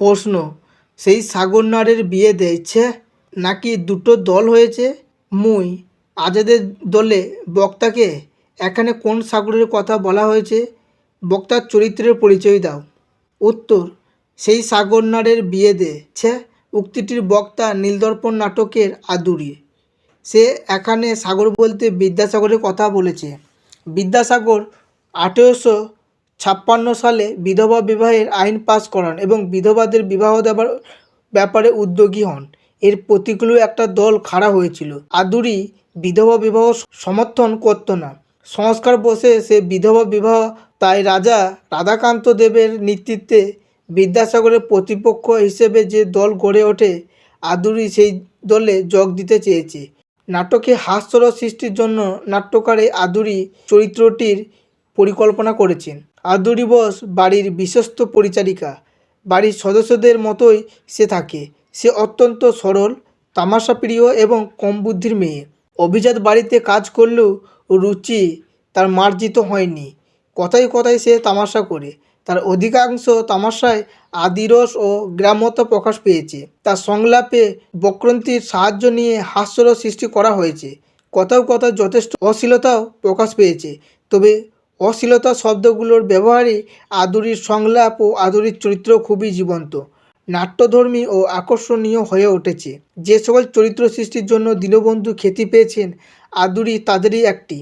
প্রশ্ন, সেই সাগর নাড়ের বিয়ে দিয়েছে নাকি দুটো দল হয়েছে? মুই, আজাদের দলে, বক্তাকে। এখানে কোন সাগরের কথা বলা হয়েছে? বক্তার চরিত্রের পরিচয় দাও। উত্তর, সেই সাগর নাড়ের বিয়ে দিয়েছে উক্তিটির বক্তা নীলদর্পণ নাটকের আদুরি। সে এখানে সাগর বলতে বিদ্যাসাগরের কথা বলেছে। বিদ্যাসাগর আঠেরোশো ছাপ্পান্ন সালে বিধবা বিবাহের আইন পাস করান এবং বিধবাদের বিবাহ দেওয়ার ব্যাপারে উদ্যোগী হন। এর প্রতিকূল একটা দল খাড়া হয়েছিল। আদুরি বিধবা বিবাহ সমর্থন করতো না। সংস্কার বসে সে বিধবা বিবাহ, তাই রাজা রাধাকান্ত দেবের নেতৃত্বে বিদ্যাসাগরের প্রতিপক্ষ হিসেবে যে দল গড়ে ওঠে, আদুরি সেই দলে যোগ দিতে চেয়েছে। নাটকে হাস্যরস সৃষ্টির জন্য নাট্যকারে আদুরি চরিত্রটির পরিকল্পনা করেছেন। আদুরি বোস বাড়ির বিশ্বস্ত পরিচারিকা। বাড়ির সদস্যদের মতোই সে থাকে। সে অত্যন্ত সরল, তামাশাপ্রিয় এবং কম বুদ্ধির মেয়ে। অভিজাত বাড়িতে কাজ করলেও রুচি তার মার্জিত হয়নি। কথায় কথায় সে তামাশা করে। তার অধিকাংশ তামাশায় আদিরস ও গ্রাম্যতা প্রকাশ পেয়েছে। তার সংলাপে বক্রান্তির সাহায্য নিয়ে হাস্যরস সৃষ্টি করা হয়েছে। কোথাও কোথাও যথেষ্ট অশ্লীলতাও প্রকাশ পেয়েছে। তবে অশ্লীলতা শব্দগুলোর ব্যবহারই আদুরির সংলাপ ও আদুরির চরিত্র খুবই জীবন্ত। নাট্যধর্মী ও আকর্ষণীয় হয়ে উঠেছে। যে সকল চরিত্র সৃষ্টির জন্য দীনবন্ধু খ্যাতি পেয়েছেন, আদুরি তাদেরই একটি।